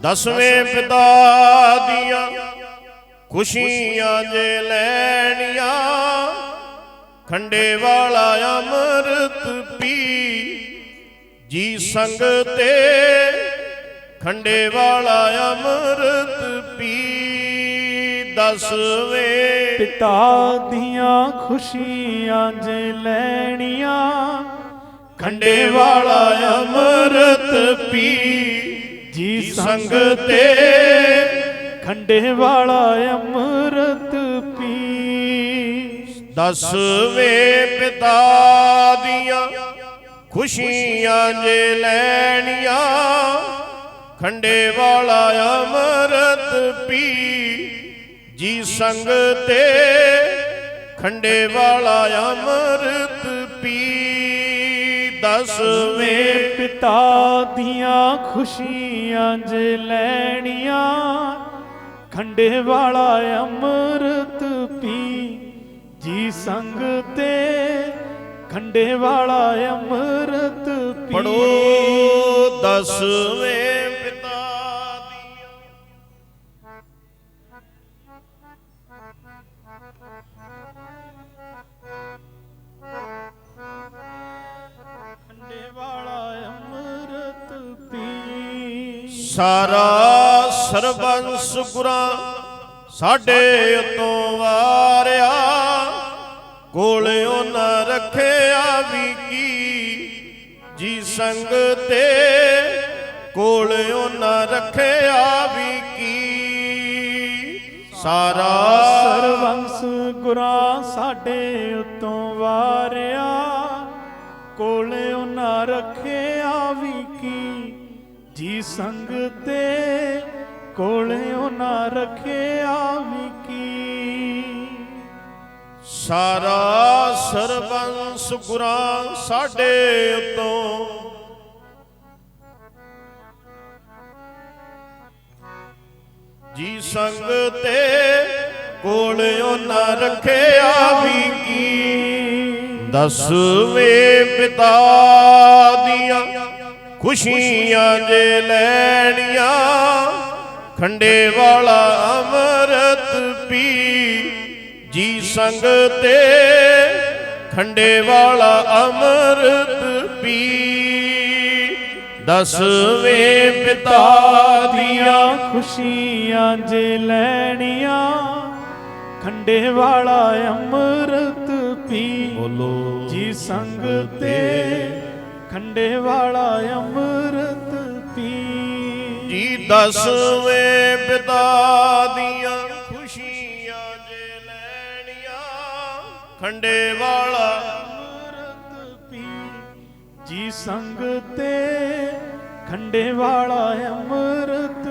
ਦਸਵੇਂ ਪਿਤਾ ਦੀਆਂ ਖੁਸ਼ੀਆਂ ਜੇ ਲੈਣੀਆਂ ਖੰਡੇ ਵਾਲਾ ਅੰਮ੍ਰਿਤ ਪੀ ਜੀ ਸੰਗ ਤੇ ਖੰਡੇ ਵਾਲਾ ਅੰਮ੍ਰਿਤ ਪੀ ਦਸਵੇਂ ਪਿਤਾ ਦੀਆਂ ਖੁਸ਼ੀਆਂ ਜੇ ਲੈਣੀਆਂ ਖੰਡੇ ਵਾਲਾ ਅੰਮ੍ਰਿਤ ਪੀ ਜੀ ਸੰਗ ਤੇ ਖੰਡੇ ਵਾਲਾ ਅੰਮ੍ਰਿਤ ਪੀ। ਦਸਵੇਂ ਪਿਤਾ ਦੀਆਂ ਖੁਸ਼ੀਆਂ ਜੇ ਲੈਣੀਆਂ ਖੰਡੇ ਵਾਲਾ ਅੰਮ੍ਰਿਤ ਪੀ। ਜੀ ਸੰਗ ਤੇ ਖੰਡੇ ਵਾਲਾ ਅੰਮ੍ਰਿਤ ਦਸਵੇਂ ਪਿਤਾ ਦੀਆਂ ਖੁਸ਼ੀਆਂ ਜੇ ਲੈਣੀਆਂ, ਖੰਡੇ ਵਾਲਾ ਅੰਮ੍ਰਿਤ ਪੀ, ਜੀ ਸੰਗ ਤੇ ਖੰਡੇ ਵਾਲਾ ਅੰਮ੍ਰਿਤ ਪੀ। ਪੜੋ ਦਸਵੇਂ ਸਾਰਾ ਸਰਬੰਸ ਗੁਰਾਂ ਸਾਡੇ ਉਤੋਂ ਵਾਰਿਆ ਕੋਲਿਓ ਨਾ ਰੱਖਿਆ ਵੀ ਕੀ? ਜੀ ਸੰਗ ਤੇ ਕੋਲਿਓ ਨਾ ਰੱਖਿਆ ਵੀ ਕੀ? ਸਾਰਾ ਸਰਬੰਸ ਗੁਰਾਂ ਸਾਡੇ ਉਤੋਂ ਵਾਰਿਆ, ਕੋਲੇ ਉਹਨਾਂ ਰੱਖਿਆ ਵੀ ਕੀ? ਜੀ ਸੰਗ ਤੇ ਕੋਲੇ ਉਹਨਾਂ ਰੱਖਿਆ ਵੀ ਕੀ। ਸਾਰਾ ਸਰਬੰਸ ਗੁਰਾਂ ਸਾਡੇ ਉਤੋਂ। ਜੀ ਸੰਗ ਤੇ ਕੋਲਿਓ ਨਾ ਰੱਖਿਆ ਵੀ ਕੀ। ਦਸਵੇਂ ਪਿਤਾ ਦੀਆਂ ਖੁਸ਼ੀਆਂ ਜੇ ਲੈਣੀਆਂ ਖੰਡੇ ਵਾਲਾ ਅੰਮ੍ਰਿਤ ਪੀ। ਜੀ ਸੰਗ ਤੇ ਖੰਡੇ ਵਾਲਾ ਅੰਮ੍ਰਿਤ ਪੀ। ਦਸਵੇਂ ਪਿਤਾ ਦੀਆਂ ਖੁਸ਼ੀਆਂ ਜੇ ਲੈਣੀਆਂ ਖੰਡੇ ਵਾਲਾ ਅੰਮ੍ਰਿਤ ਪੀ। ਬੋਲੋ। ਜੀ ਸੰਗ ਤੇ ਖੰਡੇ ਵਾਲਾ ਅੰਮ੍ਰਿਤ ਪੀ। ਜੀ ਦਸਵੇਂ ਪਿਤਾ ਦੀਆਂ ਖੁਸ਼ੀਆਂ ਜੇ ਲੈਣੀਆਂ। ਖੰਡੇ ਵਾਲਾ ਅੰਮ੍ਰਿਤ ਪੀ। ਜੀ ਸੰਗ ਤੇ ਖੰਡੇ ਵਾਲਾ ਅੰਮ੍ਰਿਤ